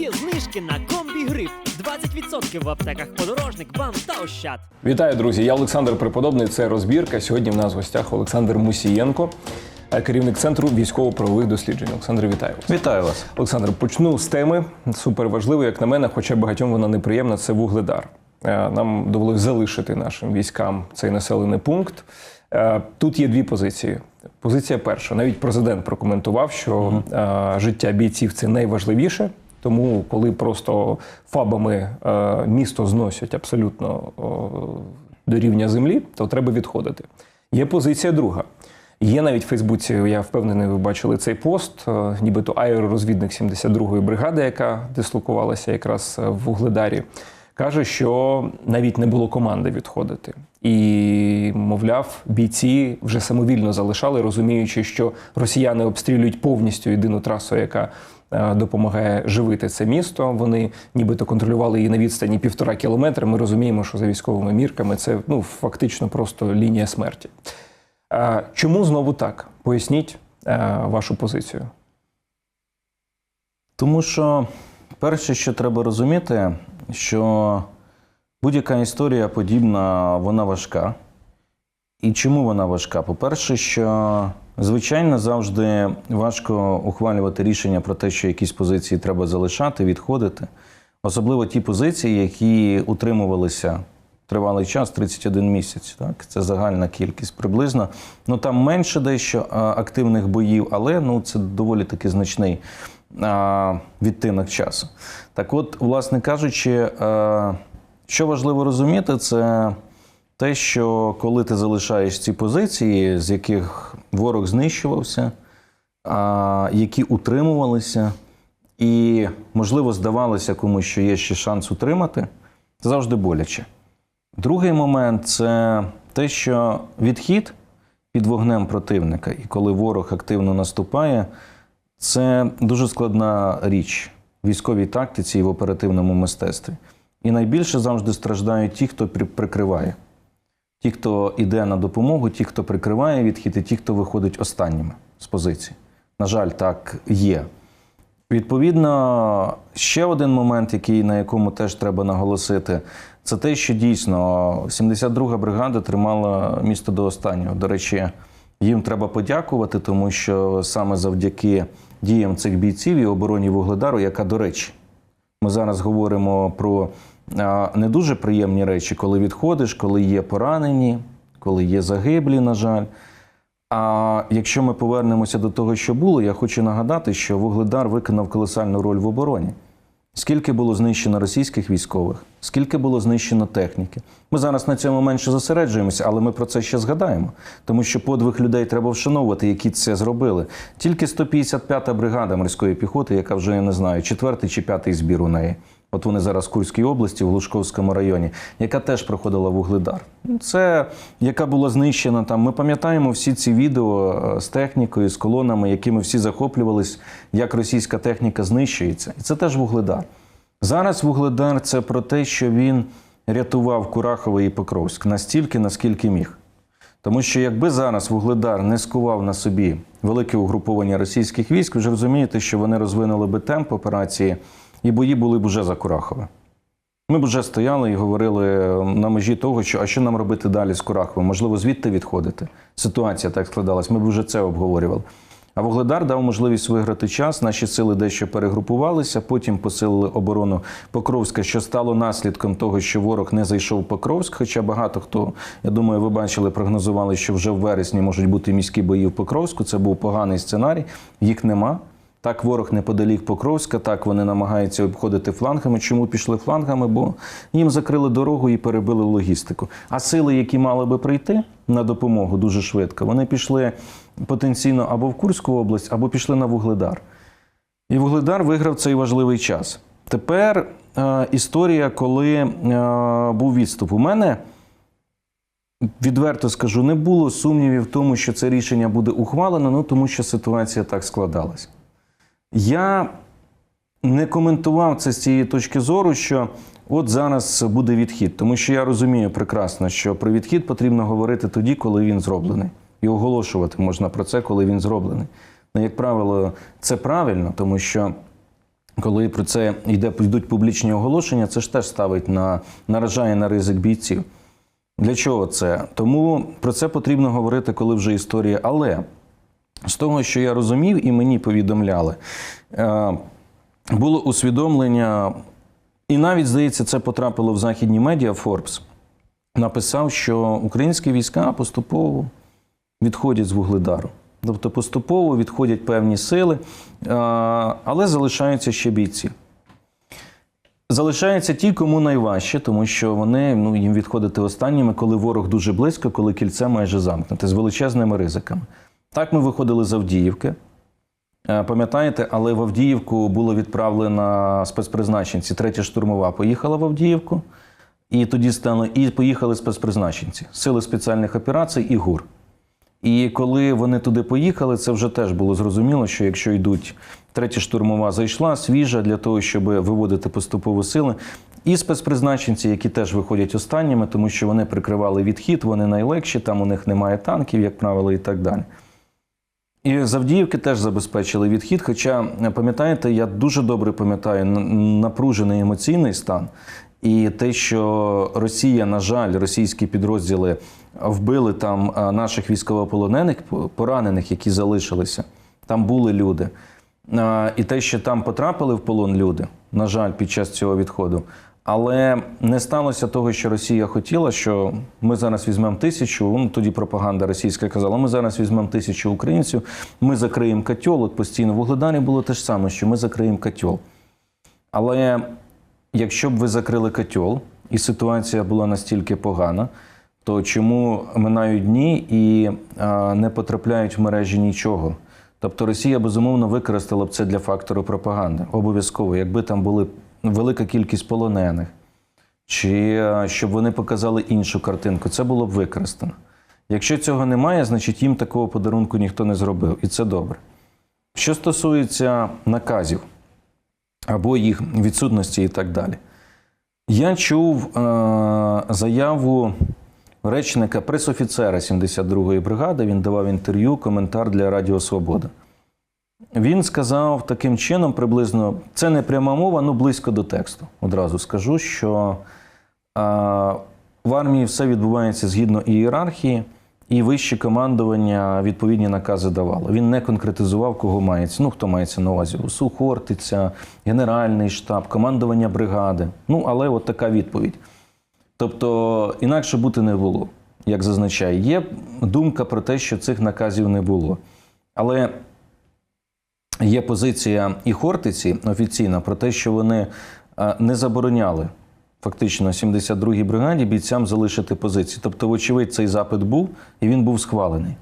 Є знижки на комбі гриф. 20% в аптеках подорожник, бам та ощад. Вітаю, друзі! Я Олександр Преподобний. Це розбірка. Сьогодні в нас в гостях Олександр Мусієнко, е, керівник центру військово-правових досліджень. Олександр, вітаю вас. Вітаю вас. Олександр, почну з теми супер важливої, як на мене, хоча багатьом вона неприємна. Це вугледар. Е, Нам довелося залишити нашим військам цей населений пункт. Е, Тут є дві позиції. Позиція перша. Навіть президент прокоментував, що е, життя бійців це найважливіше. Тому, коли просто фабами е, місто зносять абсолютно до рівня землі, то треба відходити. Є позиція друга. Є навіть в Фейсбуці, я впевнений, ви бачили цей пост, е, нібито аеророзвідник 72-ї бригади, яка дислокувалася якраз в Вугледарі, каже, що навіть не було команди відходити. І, мовляв, бійці вже самовільно залишали, розуміючи, що росіяни обстрілюють повністю єдину трасу, яка е, допомагає живити це місто. Вони нібито контролювали її на відстані півтора кілометра. Ми розуміємо, що за військовими мірками це ну фактично просто лінія смерті. Е, Чому знову так? Поясніть е, вашу позицію. Тому що перше, що треба розуміти, що будь-яка історія подібна, вона важка. І чому вона важка? По-перше, що звичайно завжди важко ухвалювати рішення про те, що якісь позиції треба залишати, відходити. Особливо ті позиції, які утримувалися тривалий час 31 місяць. Так? Це загальна кількість приблизно. Ну там менше дещо активних боїв, але ну, це доволі таки значний відтинок часу. Так от, власне кажучи, що важливо розуміти, це те, що коли ти залишаєш ці позиції, з яких ворог знищувався, а, які утримувалися, і, можливо, здавалося комусь, що є ще шанс утримати, це завжди боляче. Другий момент це те, що відхід під вогнем противника, і коли ворог активно наступає, це дуже складна річ в військовій тактиці і в оперативному мистецтві. І найбільше завжди страждають ті, хто прикриває. Ті, хто йде на допомогу, ті, хто прикриває відхід, і ті, хто виходить останніми з позиції. На жаль, так є. Відповідно, ще один момент, який, на якому теж треба наголосити, це те, що дійсно 72-га бригада тримала місто до останнього. До речі, їм треба подякувати, тому що саме завдяки діям цих бійців і обороні Вугледару, яка, до речі, ми зараз говоримо про не дуже приємні речі, коли відходиш, коли є поранені, коли є загиблі, на жаль. А якщо ми повернемося до того, що було, я хочу нагадати, що Вугледар виконав колосальну роль в обороні. Скільки було знищено російських військових, скільки було знищено техніки. Ми зараз на цьому менше зосереджуємося, але ми про це ще згадаємо, тому що подвиг людей треба вшановувати, які це зробили. Тільки 155-та бригада морської піхоти, яка вже я не знаю, четвертий чи п'ятий збір у неї. От вони зараз в Курській області, в Глушковському районі, яка теж проходила вугледар. Це яка була знищена там. Ми пам'ятаємо всі ці відео е, з технікою, з колонами, якими всі захоплювались, як російська техніка знищується. І це теж вугледар. Зараз вугледар це про те, що він рятував Курахове і Покровськ настільки, наскільки міг. Тому що якби зараз Вугледар не скував на собі велике угруповання російських військ, ви ж розумієте, що вони розвинули би темп операції, і бої були б уже за Курахове. Ми б вже стояли і говорили на межі того, що а що нам робити далі з Кураховим? Можливо, звідти відходити. Ситуація так складалась. Ми б вже це обговорювали. А Вугледар дав можливість виграти час. Наші сили дещо перегрупувалися, потім посилили оборону Покровська, що стало наслідком того, що ворог не зайшов в Покровськ. Хоча багато хто, я думаю, ви бачили, прогнозували, що вже в вересні можуть бути міські бої в Покровську. Це був поганий сценарій. Їх нема. Так, ворог неподалік Покровська, так вони намагаються обходити флангами. Чому пішли флангами? Бо їм закрили дорогу і перебили логістику. А сили, які мали би прийти на допомогу дуже швидко, вони пішли потенційно або в Курську область, або пішли на Вугледар. І Вугледар виграв цей важливий час. Тепер е, історія, коли е, був відступ. У мене відверто скажу, не було сумнівів в тому, що це рішення буде ухвалено, ну тому що ситуація так складалась. Я не коментував це з цієї точки зору, що от зараз буде відхід, тому що я розумію прекрасно, що про відхід потрібно говорити тоді, коли він зроблений. І оголошувати можна про це, коли він зроблений. Ну, як правило, це правильно, тому що коли про це йде, йдуть публічні оголошення, це ж теж ставить на наражає на ризик бійців. Для чого це? Тому про це потрібно говорити, коли вже історія. Але з того, що я розумів, і мені повідомляли, е, було усвідомлення, і навіть здається, це потрапило в західні медіа. Forbes написав, що українські війська поступово відходять з вугледару. Тобто поступово відходять певні сили, е, але залишаються ще бійці. Залишаються ті, кому найважче, тому що вони ну, їм відходити останніми, коли ворог дуже близько, коли кільце майже замкнуте, з величезними ризиками. Так ми виходили з Авдіївки. Е, Пам'ятаєте, але в Авдіївку було відправлено спецпризначенці. Третя штурмова поїхала в Авдіївку, і тоді стало, і поїхали спецпризначенці, сили спеціальних операцій і ГУР. І коли вони туди поїхали, це вже теж було зрозуміло, що якщо йдуть третя штурмова зайшла, свіжа для того, щоб виводити поступово сили. І спецпризначенці, які теж виходять останніми, тому що вони прикривали відхід, вони найлегші, там у них немає танків, як правило, і так далі. І з Авдіївки теж забезпечили відхід. Хоча, пам'ятаєте, я дуже добре пам'ятаю напружений емоційний стан. І те, що Росія, на жаль, російські підрозділи вбили там наших військовополонених, поранених, які залишилися, там були люди. І те, що там потрапили в полон люди, на жаль, під час цього відходу. Але не сталося того, що Росія хотіла, що ми зараз візьмемо тисячу. Ну тоді пропаганда російська казала, ми зараз візьмемо тисячу українців, ми закриємо котел. От постійно в Угледарі було те ж саме, що ми закриємо котел. Але якщо б ви закрили котел, і ситуація була настільки погана, то чому минають дні і а, не потрапляють в мережі нічого? Тобто Росія безумовно використала б це для фактору пропаганди. Обов'язково, якби там були велика кількість полонених, чи щоб вони показали іншу картинку, це було б використано. Якщо цього немає, значить їм такого подарунку ніхто не зробив, і це добре. Що стосується наказів або їх відсутності і так далі. Я чув е, заяву речника пресофіцера 72-ї бригади. Він давав інтерв'ю, коментар для Радіо Свобода. Він сказав таким чином, приблизно, це не пряма мова, ну близько до тексту. Одразу скажу, що е, в армії все відбувається згідно ієрархії, і вище командування відповідні накази давало. Він не конкретизував, кого мається. Ну, хто мається на увазі? УСУ, Хортиця, Генеральний штаб, командування бригади. Ну, але от така відповідь. Тобто, інакше бути не було, як зазначає. Є думка про те, що цих наказів не було. Але є позиція і Хортиці офіційна про те, що вони е, не забороняли фактично 72-й бригаді бійцям залишити позиції. Тобто, вочевидь, цей запит був і він був схвалений.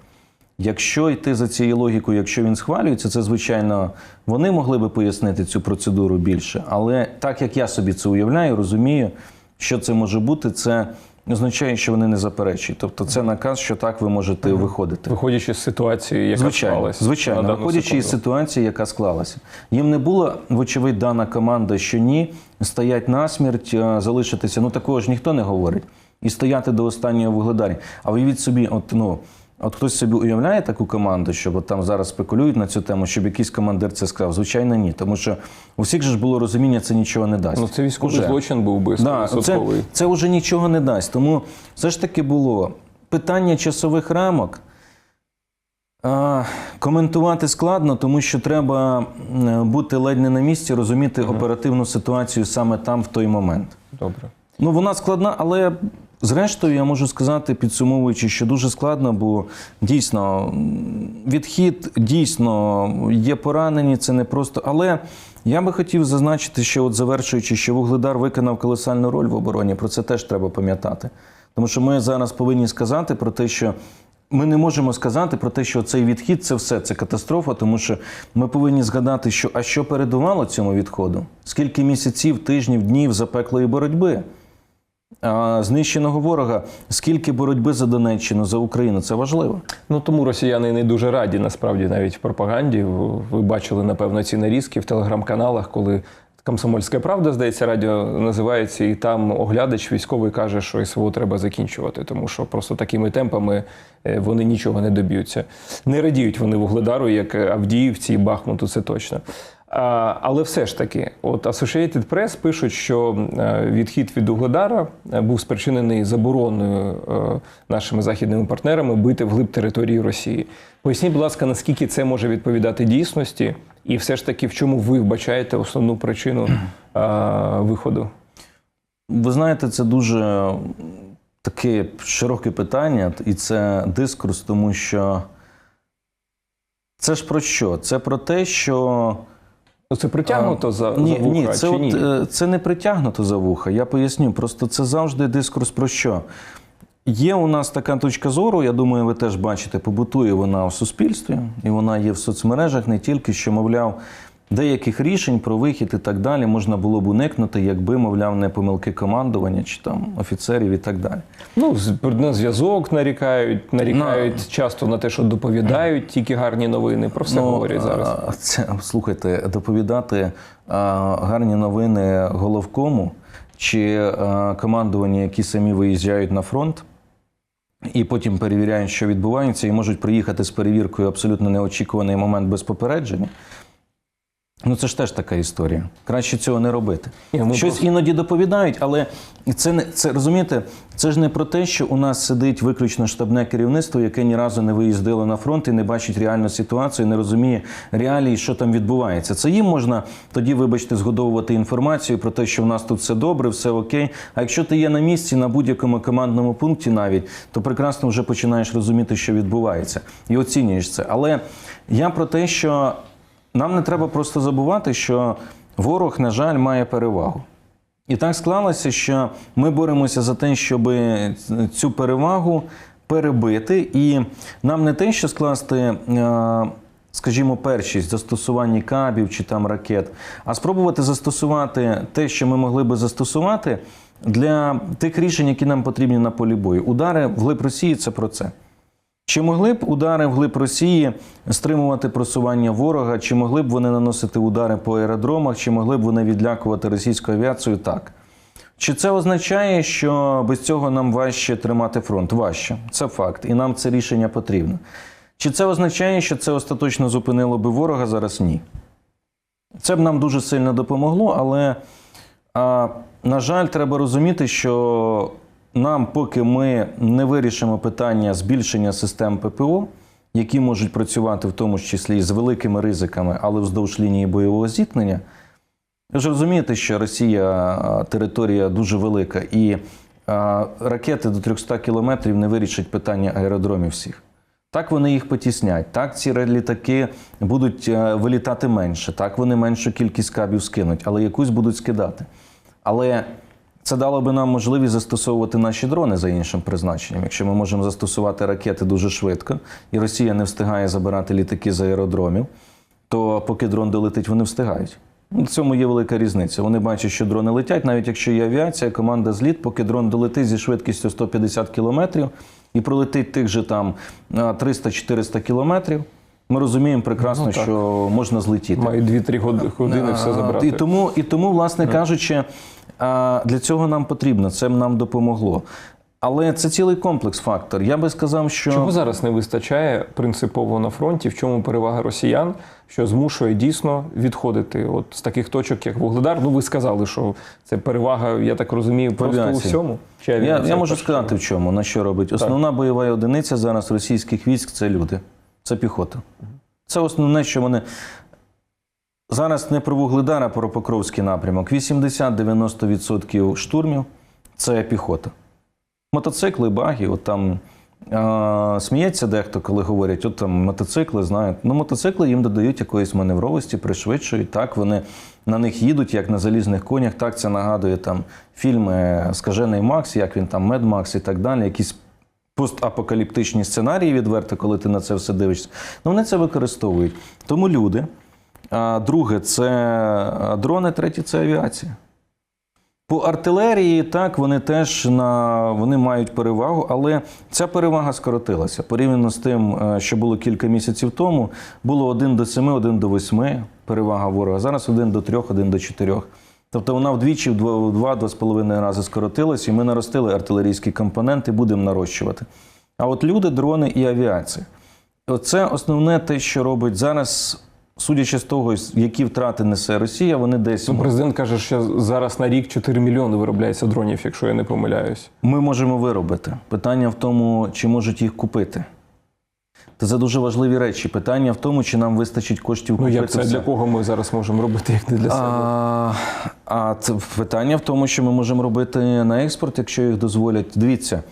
Якщо йти за цією логікою, якщо він схвалюється, це звичайно вони могли би пояснити цю процедуру більше. Але так як я собі це уявляю, розумію, що це може бути, це означає, що вони не заперечують. Тобто, це наказ, що так ви можете виходити. Виходячи з ситуації, яка Звичайно, склалася. звичайно, на виходячи із ситуації, яка склалася. Їм не була, вочевидь, дана команда, що ні, стоять насмерть, а, залишитися. Ну такого ж ніхто не говорить. І стояти до останнього вугледарі. А уявіть собі, от ну. От хтось собі уявляє таку команду, щоб от там зараз спекулюють на цю тему, щоб якийсь командир це сказав? Звичайно, ні. Тому що у всіх же ж було розуміння, це нічого не дасть. Ну, це військовий Уже. злочин був би Да, це, це вже нічого не дасть. Тому все ж таки було питання часових рамок. А, коментувати складно, тому що треба бути ледь не на місці, розуміти оперативну ситуацію саме там в той момент. Добре. Ну, вона складна, але зрештою я можу сказати, підсумовуючи, що дуже складно, бо дійсно відхід дійсно є поранені, це не просто. Але я би хотів зазначити, що от завершуючи, що Вугледар виконав колосальну роль в обороні, про це теж треба пам'ятати. Тому що ми зараз повинні сказати про те, що. Ми не можемо сказати про те, що цей відхід це все, це катастрофа, тому що ми повинні згадати, що а що передувало цьому відходу? Скільки місяців, тижнів, днів запеклої боротьби? Знищеного ворога, скільки боротьби за Донеччину, за Україну, це важливо. Ну тому росіяни не дуже раді насправді навіть в пропаганді. Ви бачили, напевно, ці нарізки в телеграм-каналах, коли Комсомольська правда, здається, радіо називається, і там оглядач військовий каже, що СВО треба закінчувати, тому що просто такими темпами е, вони нічого не доб'ються. Не радіють вони вугледару, як Авдіївці і Бахмуту, це точно. Але все ж таки, от Associated Press пишуть, що е, відхід від Угледара е, був спричинений забороною е, нашими західними партнерами бити вглиб території Росії. Поясніть, будь ласка, наскільки це може відповідати дійсності, і все ж таки, в чому ви вбачаєте основну причину виходу? Ви знаєте, це дуже таке широке питання, і це дискурс, тому що це ж про що? Це про те, що. Ну, Це притягнуто за, ні, за вуха, ні, це, чи от, ні? е, це не притягнуто за вуха. Я поясню. Просто це завжди дискурс про що. Є у нас така точка зору, я думаю, ви теж бачите, побутує вона в суспільстві, і вона є в соцмережах не тільки, що, мовляв, деяких рішень про вихід і так далі можна було б уникнути, якби, мовляв, не помилки командування чи там офіцерів і так далі. Ну, з- на зв'язок нарікають, нарікають часто на те, що доповідають тільки гарні новини. Про все говорять зараз. Ну, Це, слухайте, доповідати а, гарні новини головкому чи а, командування, які самі виїжджають на фронт. І потім перевіряють, що відбувається, і можуть приїхати з перевіркою абсолютно неочікуваний момент без попередження. Ну, це ж теж така історія. Краще цього не робити. Ні, Щось просто- іноді доповідають, але це не це розумієте, це ж не про те, що у нас сидить виключно штабне керівництво, яке ні разу не виїздило на фронт і не бачить реальну ситуацію, не розуміє реалії, що там відбувається. Це їм можна тоді, вибачте, згодовувати інформацію про те, що в нас тут все добре, все окей. А якщо ти є на місці на будь-якому командному пункті, навіть то прекрасно вже починаєш розуміти, що відбувається, і оцінюєш це. Але я про те, що нам не треба просто забувати, що ворог, на жаль, має перевагу. І так склалося, що ми боремося за те, щоб цю перевагу перебити. І нам не те, що скласти, е, скажімо, першість в застосуванні кабів чи там ракет, а спробувати застосувати те, що ми могли би застосувати для тих рішень, які нам потрібні на полі бою. Удари вглиб Росії це про це. Чи могли б удари вглиб Росії стримувати просування ворога? Чи могли б вони наносити удари по аеродромах, чи могли б вони відлякувати російську авіацію? Так. Чи це означає, що без цього нам важче тримати фронт? Важче. Це факт. І нам це рішення потрібно. Чи це означає, що це остаточно зупинило би ворога? Зараз ні. Це б нам дуже сильно допомогло, але, а, на жаль, треба розуміти, що нам, поки ми не вирішимо питання збільшення систем ППО, які можуть працювати в тому числі з великими ризиками, але вздовж лінії бойового зіткнення, ви ж розумієте, що Росія територія дуже велика, і ракети до 300 кілометрів не вирішать питання аеродромів всіх. Так вони їх потіснять, так ці літаки будуть е, вилітати менше, так вони меншу кількість кабів скинуть, але якусь будуть скидати. Але це дало би нам можливість застосовувати наші дрони за іншим призначенням. Якщо ми можемо застосувати ракети дуже швидко, і Росія не встигає забирати літаки з аеродромів, то поки дрон долетить, вони встигають. Ну, В цьому є велика різниця. Вони бачать, що дрони летять, навіть якщо є авіація, команда зліт, поки дрон долетить зі швидкістю 150 кілометрів і пролетить тих же там а, 300-400 кілометрів. Ми розуміємо прекрасно, Ну, що можна злетіти. Мають 2-3 год- години все забрати. І тому, і тому, власне кажучи, а, для цього нам потрібно, це нам допомогло. Але це цілий комплекс фактор. Я би сказав, що Чого зараз не вистачає принципово на фронті? В чому перевага росіян, що змушує дійсно відходити от з таких точок, як Вугледар? Ну ви сказали, що це перевага, я так розумію, просто у всьому. Чи я, я можу сказати, в чому, на що робить. Основна бойова одиниця зараз російських військ це люди, це піхота. Це основне, що вони. Зараз не про Вугледар, а про Покровський напрямок. 80-90% штурмів це піхота. Мотоцикли, баги, от там а, сміється дехто, коли говорять, от там мотоцикли, знають. Ну, мотоцикли їм додають якоїсь маневровості, пришвидшують. Так, вони на них їдуть, як на залізних конях. Так, це нагадує там фільми Скажений Макс, як він там, Мед Макс і так далі, якісь постапокаліптичні сценарії відверто, коли ти на це все дивишся. Ну, вони це використовують. Тому люди. Друге, це дрони, третє це авіація. По артилерії, так, вони теж на, вони мають перевагу, але ця перевага скоротилася. Порівняно з тим, е, що було кілька місяців тому, було 1 до 7, 1 до 8 перевага ворога. Зараз 1 до 3, 1 до 4. Тобто вона вдвічі, в 2-2,5 рази скоротилася, і ми наростили артилерійські компоненти, будемо нарощувати. А от люди, дрони і авіація. Оце основне те, що робить зараз судячи з того, які втрати несе Росія, вони десь Ну, президент каже, що зараз на рік 4 мільйони виробляється дронів, якщо я не помиляюсь. ми можемо виробити. Питання в тому, чи можуть їх купити. Це дуже важливі речі. Питання в тому, чи нам вистачить коштів Ну купити. як це все. для кого ми зараз можемо робити, як не для себе? А, а це питання в тому, що ми можемо робити на експорт, якщо їх дозволять. Дивіться,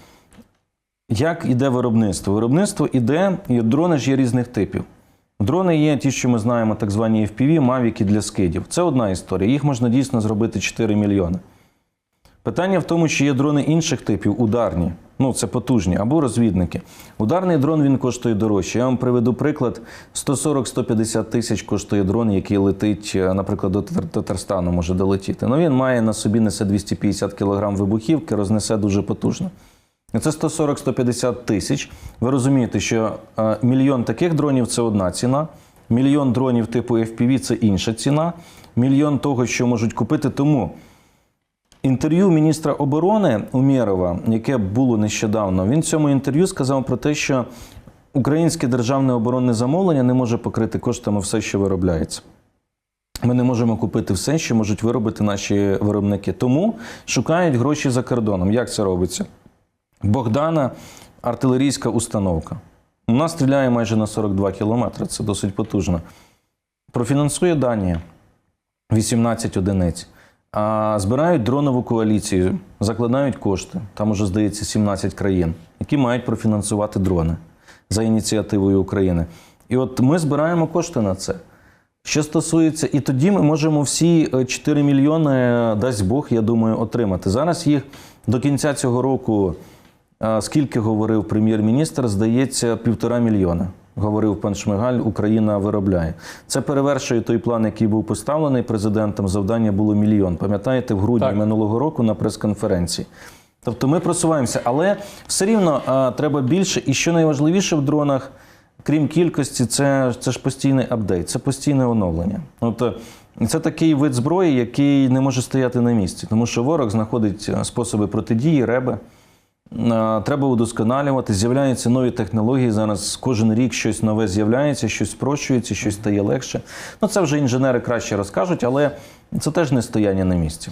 як іде виробництво? Виробництво іде, і дрони ж є різних типів. Дрони є ті, що ми знаємо, так звані FPV, мавіки для скидів. Це одна історія. Їх можна дійсно зробити 4 мільйони. Питання в тому, чи є дрони інших типів, ударні, ну це потужні, або розвідники. Ударний дрон він коштує дорожче. Я вам приведу приклад: 140-150 тисяч коштує дрон, який летить, е, наприклад, до Татар- Татарстану може долетіти. Ну він має на собі несе 250 кг вибухівки, рознесе дуже потужно. Це 140-150 тисяч. Ви розумієте, що е, мільйон таких дронів це одна ціна, мільйон дронів типу FPV це інша ціна, мільйон того, що можуть купити. Тому інтерв'ю міністра оборони Умєрова, яке було нещодавно, він в цьому інтерв'ю сказав про те, що українське державне оборонне замовлення не може покрити коштами все, що виробляється. Ми не можемо купити все, що можуть виробити наші виробники. Тому шукають гроші за кордоном. Як це робиться? Богдана артилерійська установка. Вона стріляє майже на 42 кілометри, це досить потужно. Профінансує Данія 18 одиниць. А збирають дронову коаліцію, закладають кошти. Там уже, здається, 17 країн, які мають профінансувати дрони за ініціативою України. І от ми збираємо кошти на це. Що стосується, і тоді ми можемо всі е, 4 мільйони, е, дасть Бог, я думаю, отримати. Зараз їх до кінця цього року, е, скільки говорив прем'єр-міністр, здається, півтора мільйона. Говорив пан Шмигаль, Україна виробляє. Це перевершує той план, який був поставлений президентом. Завдання було мільйон. Пам'ятаєте, в грудні Так. минулого року на прес-конференції. Тобто ми просуваємося, але все рівно а, треба більше. І що найважливіше в дронах, крім кількості, це, це ж постійний апдейт, це постійне оновлення. Тобто це такий вид зброї, який не може стояти на місці, тому що ворог знаходить е, способи протидії, реби. Е, Треба удосконалювати, з'являються нові технології. Зараз кожен рік щось нове з'являється, щось спрощується, щось стає легше. Ну це вже інженери краще розкажуть, але це теж не стояння на місці.